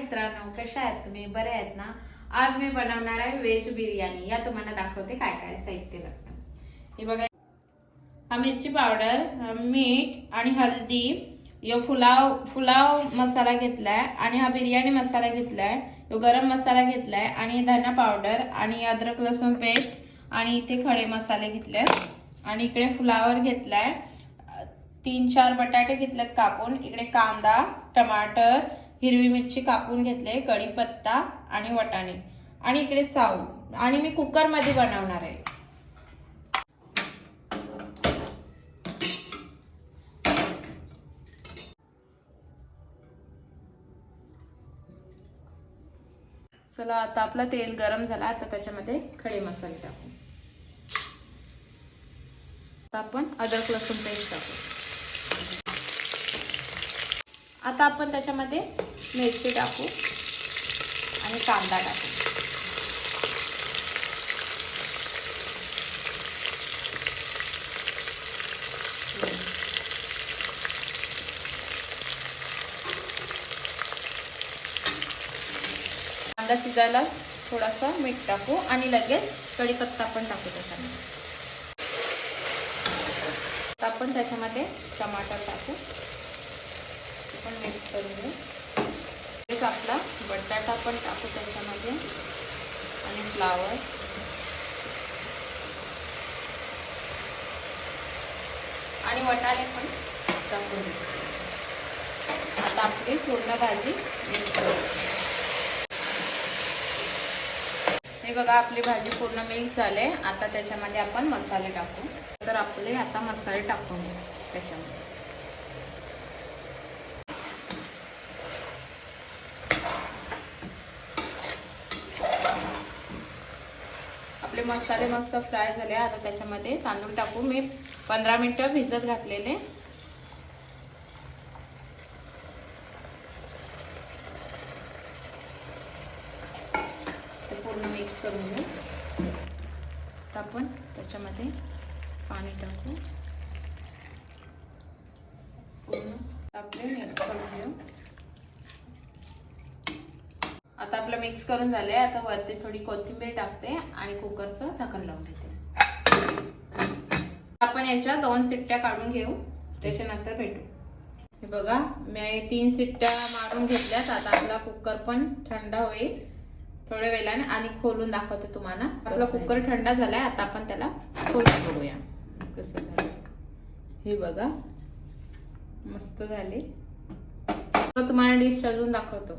मित्रांनो कशा आहेत तुम्ही? बरे आहेत ना? आज मी बनवणार आहे व्हेज बिर्याणी. या तुम्हाला दाखवते काय काय साहित्य लागतं. हे बघा. हा मिरची पावडर मीठ आणि हळदी. यो फुलाव फुलाव मसाला घेतलाय आणि हा बिर्याणी मसाला घेतलाय. यो गरम मसाला घेतलाय आणि धना पावडर आणि अद्रक लसूण पेस्ट आणि इथे खडे मसाले घेतले आणि इकडे फुलावर घेतलाय. तीन चार बटाटे घेतलेत कापून. इकडे कांदा टमाटर हिरवी मिरची कापून घेतले कढीपत्ता आणि वटाणे. आणि इकडे चाऊ. आणि मी कुकरमध्ये बनवणार आहे. चला आता आपलं तेल गरम झालं आता त्याच्यामध्ये खडे मसाले टाकू. आता आपण अदरक लसूण पेस्ट टाकू. आता आपण त्याच्यामध्ये मिरची टाकू आणि कांदा टाकू. कांदा शिजायला थोडासा मीठ टाकू आणि लगेच कढीपत्ता पण टाकू त्याच्यामध्ये. आपण त्याच्यामध्ये टमाटर टाकू. पण मिक्स करून घेऊ. तेच आपला बटाटा पण टाकू त्याच्यामध्ये. आणि फ्लावर आणि वटाणे पण टाकून देऊ. आता आपली पूर्ण भाजी मिक्स करू. हे बघा आपली भाजी पूर्ण मिक्स झाले. आता त्याच्यामध्ये आपण मसाले टाकू. तर आपले आता मसाले टाकून घेऊ त्याच्यामध्ये. आपले मसाले मस्त फ्राय झाले. आता त्याच्यामध्ये तांदूळ टाकू. मी पंधरा मिनटं भिजत घातलेले. ते पूर्ण मिक्स करून घेऊ. आपण त्याच्यामध्ये पाणी टाकू. पूर्ण आपले मिक्स करून घेऊ. आता आपलं मिक्स करून झालंय. आता वरती थोडी कोथिंबीर टाकते आणि कुकरचं झाकण लावून देते. आपण याच्या दोन सिट्ट्या काढून घेऊ. त्याच्यानंतर भेटू. हे बघा मी तीन सिट्ट्या मारून घेतल्यात. आता आपला कुकर पण थंड होईल थोड्या वेळाने आणि खोलून दाखवते तुम्हाला. आपला कुकर थंड झालाय आता आपण त्याला खोलून बघूया. कसं झालं हे बघा मस्त झाले. तुम्हाला डिश अजून दाखवतो.